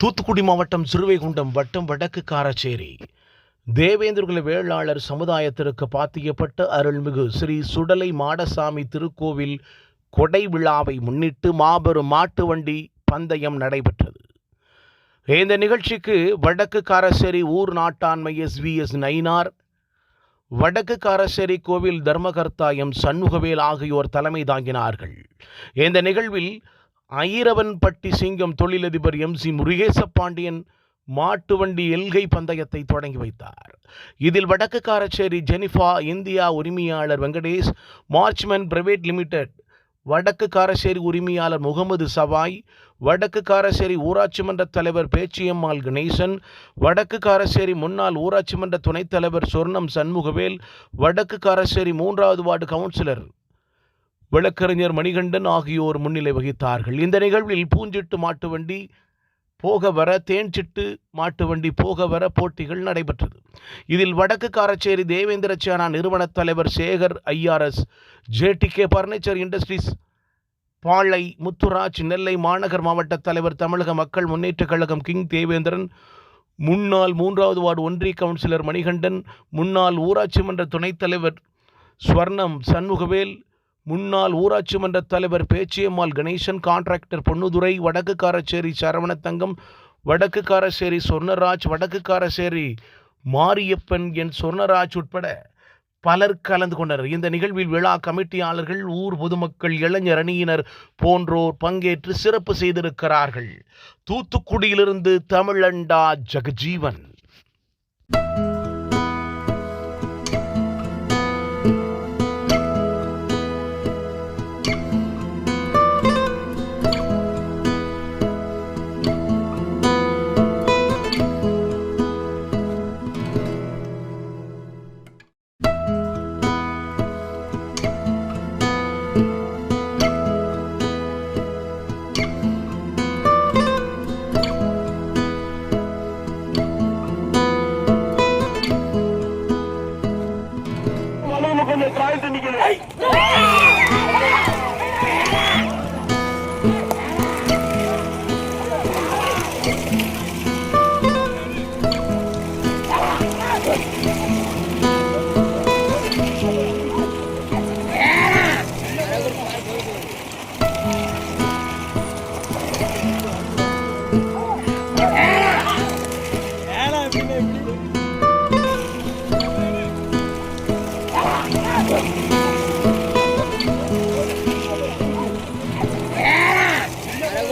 தூத்துக்குடி மாவட்டம் சிறுவைகுண்டம் வட்டம் வடக்கு காரச்சேரி. தேவேந்திரகுல வேளாளர் சமுதாயத்திற்கு பாத்தியப்பட்ட அருள்மிகு ஸ்ரீ சுடலை மாடசாமி திருக்கோவில் கொடை விழாவை முன்னிட்டு மாபெரும் மாட்டு வண்டி பந்தயம் நடைபெற்றது. இந்த நிகழ்ச்சிக்கு வடக்கு காரசேரி ஊர் நாட்டாண்மை எஸ் வி எஸ் நயினார் வடக்கு காரசேரி கோவில் தர்மகர்த்தா எம் சண்முகவேல் ஆகியோர் தலைமை தாங்கினார்கள். இந்த நிகழ்வில் ஐரவன்பட்டி சிங்கம் தொழிலதிபர் எம் சி முருகேச பாண்டியன் மாட்டு வண்டி எல்கை பந்தயத்தை தொடங்கி வைத்தார். இதில் வடக்கு காரச்சேரி ஜெனிஃபா இந்தியா உரிமையாளர் வெங்கடேஷ் மார்ச்மேன் பிரைவேட் லிமிடெட் வடக்கு காரசேரி உரிமையாளர் முகமது சவாய் வடக்கு காரசேரி ஊராட்சி மன்ற தலைவர் பேச்சியம்மாள் கணேசன் வடக்கு காரசேரி முன்னாள் ஊராட்சி மன்ற துணைத் தலைவர் சொர்ணம் சண்முகவேல் வடக்கு காரசேரி மூன்றாவது வார்டு கவுன்சிலர் வழக்கறிஞர் மணிகண்டன் ஆகியோர் முன்னிலை வகித்தார்கள். இந்த நிகழ்வில் பூஞ்சிட்டு மாட்டு வண்டி போக வர தேன்சிட்டு மாட்டு வண்டி போக வர போட்டிகள் நடைபெற்றது. இதில் வடக்கு காரச்சேரி தேவேந்திர சேனா நிறுவனத் தலைவர் Sekar IRS JDK furniture industries Palai Muthuraj Nellai மாநகர் மாவட்ட தலைவர் தமிழக மக்கள் முன்னேற்றக் கழகம் கிங் தேவேந்திரன் முன்னாள் மூன்றாவது வார்டு ஒன்றிய கவுன்சிலர் மணிகண்டன் முன்னாள் ஊராட்சி மன்ற துணைத் தலைவர் ஸ்வர்ணம் சண்முகவேல் முன்னாள் ஊராட்சி மன்ற தலைவர் பேச்சியம்மாள் கணேசன் கான்ட்ராக்டர் பொன்னுதுரை வடக்கு காரச்சேரி சரவணத்தங்கம் வடக்கு காரச்சேரி சொர்ணராஜ் வடக்கு காரச்சேரி மாரியப்பன் என் சொர்ணராஜ் உட்பட பலர் கலந்து கொண்டனர். இந்த நிகழ்வில் விழா கமிட்டியாளர்கள் ஊர் பொதுமக்கள் இளைஞர் அணியினர் போன்றோர் பங்கேற்று சிறப்பு செய்திருக்கிறார்கள். தூத்துக்குடியிலிருந்து தமிழண்டா ஜெகஜீவன். ฮ้ย